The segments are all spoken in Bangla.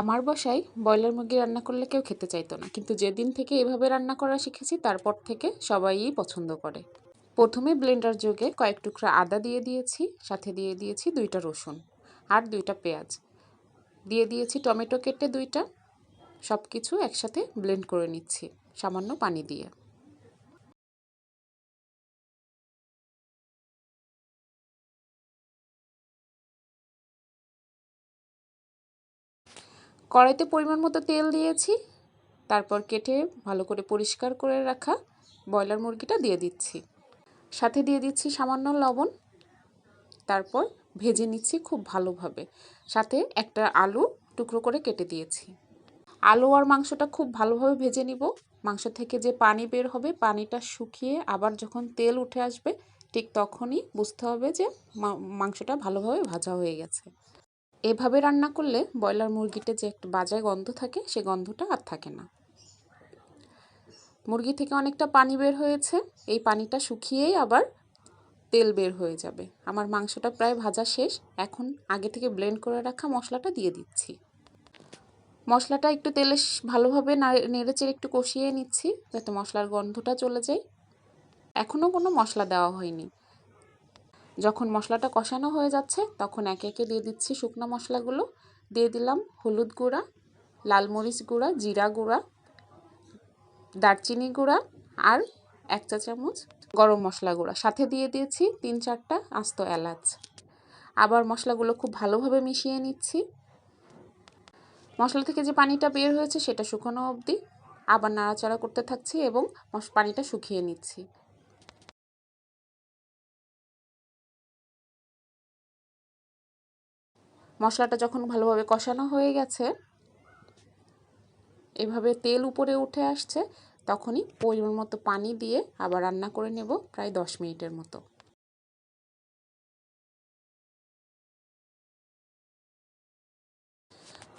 আমার বাসায় ব্রয়লার মুরগি রান্না করলে কেউ খেতে চাইতো না। কিন্তু যেদিন থেকে এভাবে রান্না করা শিখেছি, তারপর থেকে সবাই পছন্দ করে। প্রথমে ব্লেন্ডার যোগে কয়েক টুকরা আদা দিয়ে দিয়েছি, সাথে দিয়ে দিয়েছি দুইটা রসুন আর দুইটা পেঁয়াজ। দিয়ে দিয়েছি টমেটো কেটে দুইটা সব কিছু একসাথে ব্লেন্ড করে নিচ্ছি সামান্য পানি দিয়ে। কড়াইতে পরিমাণ মতো তেল দিয়েছি, তারপর কেটে ভালো করে পরিষ্কার করে রাখা ব্রয়লার মুরগিটা দিয়ে দিচ্ছি। সাথে দিয়ে দিচ্ছি সামান্য লবণ, তারপর ভেজে নিচ্ছি খুব ভালোভাবে। সাথে একটা আলু টুকরো করে কেটে দিয়েছি। আলু আর মাংসটা খুব ভালোভাবে ভেজে নিব। মাংস থেকে যে পানি বের হবে, পানিটা শুকিয়ে আবার যখন তেল উঠে আসবে, ঠিক তখনই বুঝতে হবে যে মাংসটা ভালোভাবে ভাজা হয়ে গেছে। এভাবে রান্না করলে ব্রয়লার মুরগিতে যে একটু বাজায় গন্ধ থাকে, সে গন্ধটা আর থাকে না। মুরগি থেকে অনেকটা পানি বের হয়েছে। এই পানিটা শুকিয়েই আবার তেল বের হয়ে যাবে। আমার মাংসটা প্রায় ভাজা শেষ। এখন আগে থেকে ব্লেন্ড করে রাখা মশলাটা দিয়ে দিচ্ছি। মশলাটা একটু তেলে ভালোভাবে নেড়েচেড়ে একটু কষিয়ে নিচ্ছি, যাতে মশলার গন্ধটা চলে যায়। এখনও কোনো মশলা দেওয়া হয়নি। যখন মশলাটা কষানো হয়ে যাচ্ছে, তখন একে একে দিয়ে দিচ্ছি শুকনো মশলাগুলো। দিয়ে দিলাম হলুদ গুঁড়া, লাল মরিচ গুঁড়া, জিরা গুঁড়া, দারচিনি গুঁড়া আর এক চা চামচ গরম মশলা গুঁড়া। সাথে দিয়ে দিয়েছি তিন চারটা আস্ত এলাচ। আবার মশলাগুলো খুব ভালোভাবে মিশিয়ে নিচ্ছি। মশলা থেকে যে পানিটা বের হয়েছে, সেটা শুকনো অবধি আবার নাড়াচাড়া করতে থাকছি এবং পানিটা শুকিয়ে নিচ্ছি। মশলাটা যখন ভালোভাবে কষানো হয়ে গেছে, এভাবে তেল উপরে উঠে আসছে, তখনই পরিমাণ মতো পানি দিয়ে আবার রান্না করে নেব প্রায় দশ মিনিটের মতো।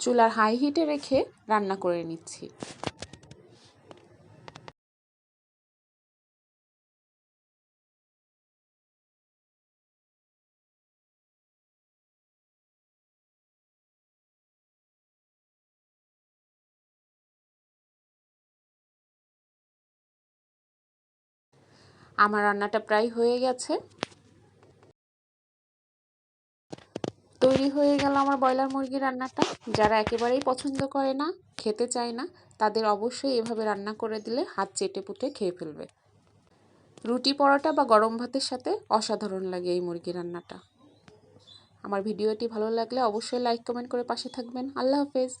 চুলার হাই হিটে রেখে রান্না করে নিচ্ছি। আমার রান্নাটা প্রায় হয়ে গেছে। তৈরি হয়ে গেল আমার ব্রয়লার মুরগি রান্নাটা। যারা একেবারেই পছন্দ করে না, খেতে চায় না, তাদের অবশ্যই এভাবে রান্না করে দিলে হাত চেটে পুটে খেয়ে ফেলবে। রুটি পরোটা বা গরম ভাতের সাথে অসাধারণ লাগে এই মুরগি রান্নাটা। আমার ভিডিওটি ভালো লাগলে অবশ্যই লাইক, কমেন্ট করে পাশে থাকবেন। আল্লাহ হাফেজ।